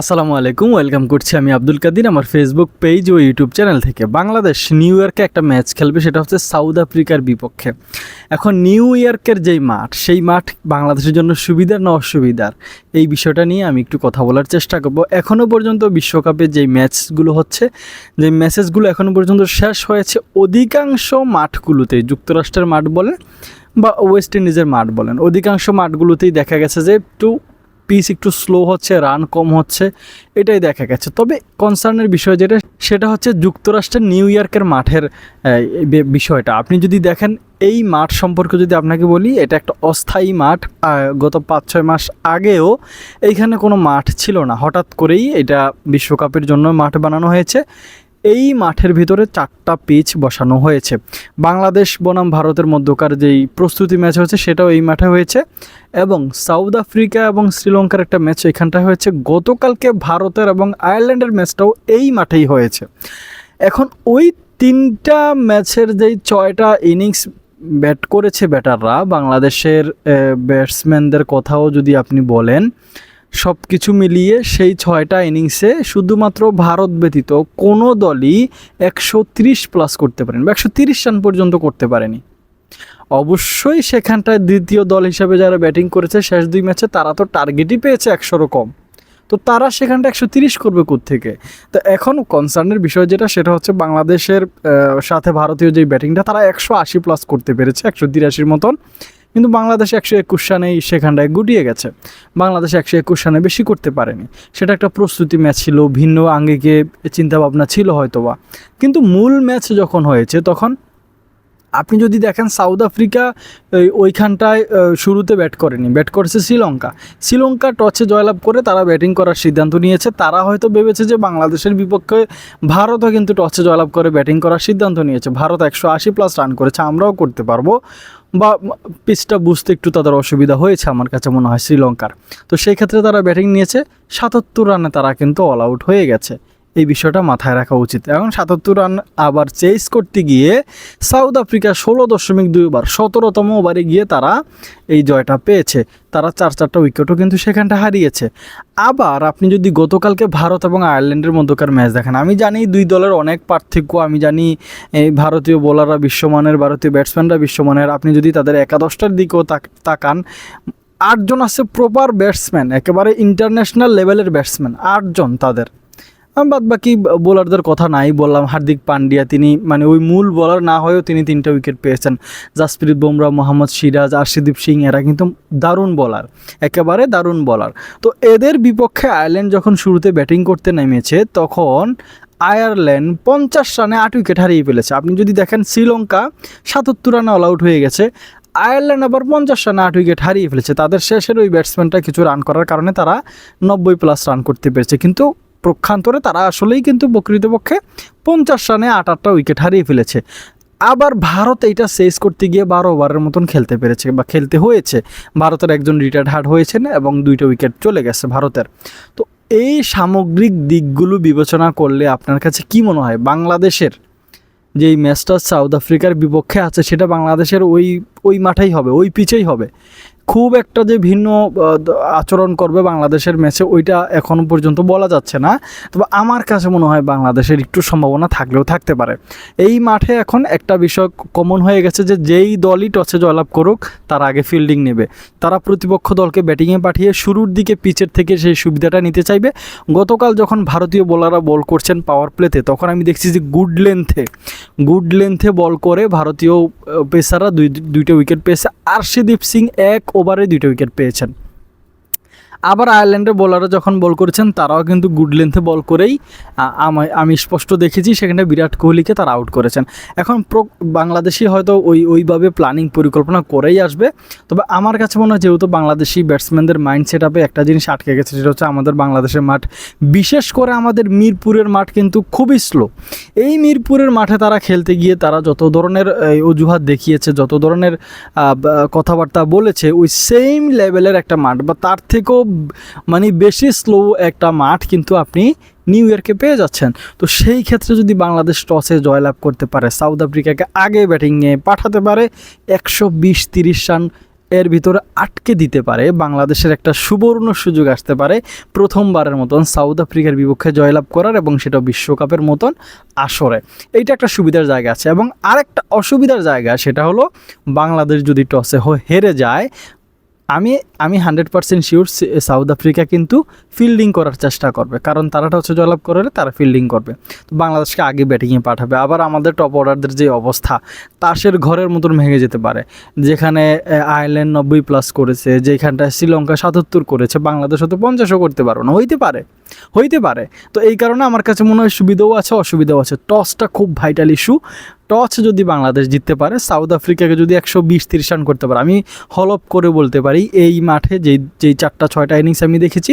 আসসালামু আলাইকুম, ওয়েলকাম করছি আমি আব্দুল কাদির। আমার ফেসবুক পেজ ও ইউটিউব চ্যানেল থেকে। বাংলাদেশ নিউ ইয়র্কে একটা ম্যাচ খেলবে, সেটা হচ্ছে সাউথ আফ্রিকার বিপক্ষে। এখন নিউ ইয়র্কের যেই মাঠ, সেই মাঠ বাংলাদেশের জন্য সুবিধার না অসুবিধার? এই বিষয়টা নিয়ে আমি একটু কথা বলার চেষ্টা করব। এখনও পর্যন্ত বিশ্বকাপে যেই ম্যাচগুলো হচ্ছে যে ম্যাচেসগুলো এখনও পর্যন্ত শেষ হয়েছে, অধিকাংশ মাঠগুলোতে যুক্তরাষ্ট্রের মাঠ বলেন বা ওয়েস্ট ইন্ডিজের মাঠ বলেন, অধিকাংশ মাঠগুলোতেই দেখা গেছে যে একটু পিচ একটু স্লো হচ্ছে রান কম হচ্ছে, এটাই দেখা গেছে। তবে কনসার্নের বিষয় যেটা, সেটা হচ্ছে যুক্তরাষ্ট্রের নিউ ইয়র্কের মাঠের বিষয়টা। আপনি যদি দেখেন, এই মাঠ সম্পর্কে যদি আপনাকে বলি, এটা একটা অস্থায়ী মাঠ। গত পাঁচ ছয় মাস আগেও এইখানে কোনো মাঠ ছিল না। হঠাৎ করেই এটা বিশ্বকাপের জন্য মাঠ বানানো হয়েছে। এই মাঠের ভিতরে চারটা পিচ বসানো হয়েছে। বাংলাদেশ বনাম ভারতের মধ্যকার যেই প্রস্তুতি ম্যাচ হয়েছে, সেটাও এই মাঠে হয়েছে। এবং সাউথ আফ্রিকা এবং শ্রীলঙ্কার একটা ম্যাচ এখানটায় হয়েছে। গতকালকে ভারতের এবং আয়ারল্যান্ডের ম্যাচটাও এই মাঠেই হয়েছে। এখন ওই তিনটা ম্যাচের যেই ছয়টা ইনিংস ব্যাট করেছে ব্যাটাররা, বাংলাদেশের ব্যাটসম্যানদের কথাও যদি আপনি বলেন সব কিছু মিলিয়ে সেই ছয়টা ইনিংসে শুধুমাত্র ভারত ব্যতীত কোনো দলই একশো প্লাস করতে পারেনি বা একশো রান পর্যন্ত করতে পারেনি। অবশ্যই সেখানটায় দ্বিতীয় দল হিসাবে যারা ব্যাটিং করেছে শেষ দুই ম্যাচে তারা তো টার্গেটই পেয়েছে একশোরও কম। তো তারা সেখানটা একশো তিরিশ করবে থেকে তো এখন কনসার্নের বিষয় যেটা, সেটা হচ্ছে বাংলাদেশের সাথে ভারতীয় যে ব্যাটিংটা তারা একশো আশি প্লাস করতে পেরেছে, একশো তিরাশির মতন। কিন্তু বাংলাদেশ একশো একুশ রানেই সেখানটায় গুটিয়ে গেছে। বাংলাদেশ একশো একুশ রানে বেশি করতে পারেনি। সেটা একটা প্রস্তুতি ম্যাচ ছিল, ভিন্ন আঙ্গিকে চিন্তাভাবনা ছিল হয়তোবা। কিন্তু মূল ম্যাচ যখন হয়েছে, তখন আপনি যদি দেখেন সাউথ আফ্রিকা ওইখানটায় শুরুতে ব্যাট করেনি। ব্যাট করেছে শ্রীলঙ্কা। শ্রীলঙ্কা টসে জয়লাভ করে তারা ব্যাটিং করার সিদ্ধান্ত নিয়েছে। তারা হয়তো ভেবেছে যে বাংলাদেশের বিপক্ষে ভারতও কিন্তু টসে জয়লাভ করে ব্যাটিং করার সিদ্ধান্ত নিয়েছে। ভারত একশো আশি প্লাস রান করেছে, আমরাও করতে পারব। বা পিচটা বুঝতে একটু তাদের অসুবিধা হয়েছে আমার কাছে মনে হয় শ্রীলঙ্কার। তো সেই ক্ষেত্রে তারা ব্যাটিং নিয়েছে, সাতাত্তর রানে তারা কিন্তু অল আউট হয়ে গেছে। এই বিষয়টা মাথায় রাখা উচিত। এখন সাতাত্তর রান আবার চেস করতে গিয়ে সাউথ আফ্রিকা ষোলো দশমিক দুই ওভার সতেরোতম ওভারে গিয়ে তারা এই জয়টা পেয়েছে। তারা চার চারটা উইকেটও কিন্তু সেখানটা হারিয়েছে। আবার আপনি যদি গতকালকে ভারত এবং আয়ারল্যান্ডের মধ্যকার ম্যাচ দেখেন, আমি জানি দুই দলের অনেক পার্থক্য, আমি জানি এই ভারতীয় বোলাররা বিশ্বমানের, ভারতীয় ব্যাটসম্যানরা বিশ্বমানের, আপনি যদি তাদের একাদশটার দিকেও তাক- তাকান, আটজন আছে প্রপার ব্যাটসম্যান একেবারে ইন্টারন্যাশনাল লেভেলের ব্যাটসম্যান আটজন তাদের। বাদ বাকি বোলারদের কথা নাই, বললাম হার্দিক পান্ডিয়া, তিনি মানে ওই মূল বোলার না হয়েও তিনি তিনটা উইকেট পেয়েছেন। জাসপ্রীত বুমরা, মোহাম্মদ সিরাজ, আরশিদীপ সিং, এরা কিন্তু দারুণ বোলার, একেবারে দারুণ বোলার। তো এদের বিপক্ষে আয়ারল্যান্ড যখন শুরুতে ব্যাটিং করতে নেমেছে, তখন আয়ারল্যান্ড পঞ্চাশ রানে আট উইকেট হারিয়ে ফেলেছে। আপনি যদি দেখেন শ্রীলঙ্কা সাতাত্তর রানে অল আউট হয়ে গেছে, আয়ারল্যান্ড আবার পঞ্চাশ রানে আট উইকেট হারিয়ে ফেলেছে। তাদের শেষের ওই ব্যাটসম্যানটা কিছু রান করার কারণে তারা নব্বই প্লাস রান করতে পেরেছে। কিন্তু প্রক্ষান্তরে তারা আসলেই কিন্তু প্রকৃতপক্ষে পঞ্চাশ রানে আট আটটা উইকেট হারিয়ে ফেলেছে। আবার ভারত এইটা শেষ করতে গিয়ে বারো ওভারের মতন খেলতে পেরেছে বা খেলতে হয়েছে। ভারতের একজন রিটায়ার্ড হার্ড হয়েছেন এবং দুইটা উইকেট চলে গেছে ভারতের। তো এই সামগ্রিক দিকগুলো বিবেচনা করলে আপনার কাছে কি মনে হয়? বাংলাদেশের যে এই ম্যাচটা সাউথ আফ্রিকার বিপক্ষে আছে, সেটা বাংলাদেশের ওই ওই মাঠেই হবে, ওই পিচেই হবে। খুব একটা যে ভিন্ন আচরণ করবে বাংলাদেশের ম্যাচে, ওইটা এখনও পর্যন্ত বলা যাচ্ছে না। তবে আমার কাছে মনে হয় বাংলাদেশের একটু সম্ভাবনা থাকলেও থাকতে পারে। এই মাঠে এখন একটা বিষয় কমন হয়ে গেছে যে, যেই দলই টসে জয়লাভ করুক, তার আগে ফিল্ডিং নেবে। তারা প্রতিপক্ষ দলকে ব্যাটিংয়ে পাঠিয়ে শুরুর দিকে পিচের থেকে সেই সুবিধাটা নিতে চাইবে। গতকাল যখন ভারতীয় বোলাররা বল করছেন পাওয়ার প্লেতে তখন আমি দেখছি যে গুড লেন্থে গুড লেন্থে বল করে ভারতীয় পেসাররা দুই, দুইটা উইকেট পেয়েছে। আরশিদীপ সিং এক ওভারে দুইটা উইকেট পেয়েছেন। আবার আয়ারল্যান্ডের বোলাররা যখন বল করেছেন, তারাও কিন্তু গুড লেন্থে বল করেই আমি স্পষ্ট দেখেছি সেখানে বিরাট কোহলিকে তারা আউট করেছেন। এখন প্রো, বাংলাদেশি হয়তো ওই, ওইভাবে প্ল্যানিং পরিকল্পনা করেই আসবে। তবে আমার কাছে মনে হয় যেহেতু বাংলাদেশি ব্যাটসম্যানদের মাইন্ড সেট আপে একটা জিনিস আটকে গেছে, সেটা হচ্ছে আমাদের বাংলাদেশের মাঠ। বিশেষ করে আমাদের মিরপুরের মাঠ কিন্তু খুবই স্লো এই মিরপুরের মাঠে তারা খেলতে গিয়ে তারা যত ধরনের অজুহাত দেখিয়েছে, যত ধরনের কথাবার্তা বলেছে, ওই সেম লেভেলের একটা মাঠ। বা তার থেকেও মানে বেশি স্লো একটা মাঠ কিন্তু আপনি নিউ ইয়র্কে পেয়ে যাচ্ছেন। তো সেই ক্ষেত্রে যদি বাংলাদেশ টসে জয়লাভ করতে পারে সাউথ আফ্রিকাকে আগে ব্যাটিংয়ে পাঠাতে পারে, একশো বিশ তিরিশ রান এর ভিতরে আটকে দিতে পারে, বাংলাদেশের একটা সুবর্ণ সুযোগ আসতে পারে, প্রথমবারের মতন সাউথ আফ্রিকার বিপক্ষে জয়লাভ করার এবং সেটা বিশ্বকাপের মতন আসরে। এইটা একটা সুবিধার জায়গা আছে এবং আরেকটা অসুবিধার জায়গা সেটা হলো, বাংলাদেশ যদি টসে হেরে যায় আমি আমি hundred percent sure South Africa কিন্তু ফিল্ডিং করার চেষ্টা করবে। কারণ তারা হচ্ছে জয়লাভ করলে তারা ফিল্ডিং করবে। তো বাংলাদেশকে আগে ব্যাটিংয়ে পাঠাবে। আবার আমাদের টপ অর্ডারদের যে অবস্থা, তাসের ঘরের মতন ভেঙে যেতে পারে। যেখানে আয়ারল্যান্ড নব্বই প্লাস করেছে, যেখানটায় শ্রীলঙ্কা সাতাত্তর করেছে বাংলাদেশ হয়তো পঞ্চাশও করতে পারো না। হইতে পারে হইতে পারে। তো এই কারণে আমার কাছে মনে হয় সুবিধাও আছে, অসুবিধাও আছে। টসটা খুব ভাইটাল ইস্যু টস যদি বাংলাদেশ জিততে পারে, সাউথ আফ্রিকাকে যদি একশো বিশ তিরিশ রান করতে পারে, আমি হলপ করে বলতে পারি, এই মাঠে যেই যেই চারটা, ছয়টা ইনিংস আমি দেখেছি,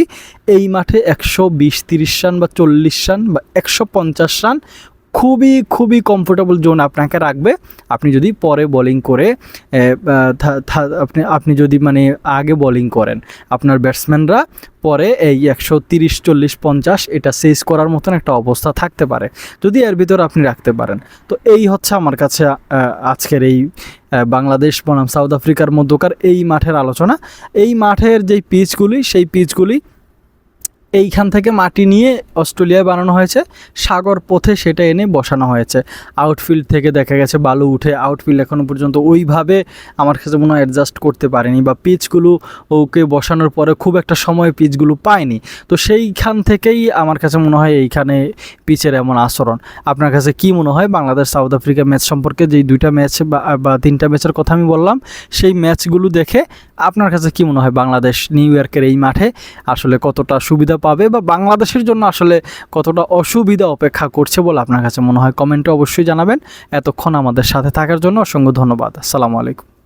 এই মাঠে একশো বিশ তিরিশ রান বা চল্লিশ রান বা একশো পঞ্চাশ রান খুবই খুবই কমফোর্টেবল জোন আপনাকে রাখবে। আপনি যদি পরে বোলিং করে আপনি আপনি যদি মানে আগে বোলিং করেন, আপনার ব্যাটসম্যানরা পরে এই একশো তিরিশ, চল্লিশ, পঞ্চাশ, এটা সেজ করার মতন একটা অবস্থা থাকতে পারে। যদি এর ভিতর আপনি রাখতে পারেন। তো এই হচ্ছে আমার কাছে আজকের এই বাংলাদেশ বনাম সাউথ আফ্রিকার মধ্যকার এই মাঠের আলোচনা। এই মাঠের যেই পিচগুলি সেই পিচগুলি এইখান থেকে মাটি নিয়ে অস্ট্রেলিয়ায় বানানো হয়েছে। সাগর পথে সেটা এনে বসানো হয়েছে। আউটফিল্ড থেকে দেখা গেছে বালু উঠে আউটফিল্ড এখনও পর্যন্ত ওইভাবে আমার কাছে মনে হয় অ্যাডজাস্ট করতে পারেনি বা পিচগুলো ওকে বসানোর পরে খুব একটা সময় পিচগুলো পায়নি। তো সেইখান থেকেই আমার কাছে মনে হয় এইখানে পিচের এমন আচরণ। আপনার কাছে কি মনে হয় বাংলাদেশ সাউথ আফ্রিকা ম্যাচ সম্পর্কে যেই দুইটা ম্যাচ বা তিনটা ম্যাচের কথা আমি বললাম, সেই ম্যাচগুলো দেখে আপনার কাছে কি মনে হয় বাংলাদেশ নিউ ইয়র্কের এই মাঠে আসলে কতটা সুবিধা পাবে বা বাংলাদেশের জন্য আসলে কতটা অসুবিধা অপেক্ষা করছে বলে আপনার কাছে মনে হয়? কমেন্টে অবশ্যই জানাবেন। এতক্ষণ আমাদের সাথে থাকার জন্য অসংখ্য ধন্যবাদ। আসসালামু আলাইকুম।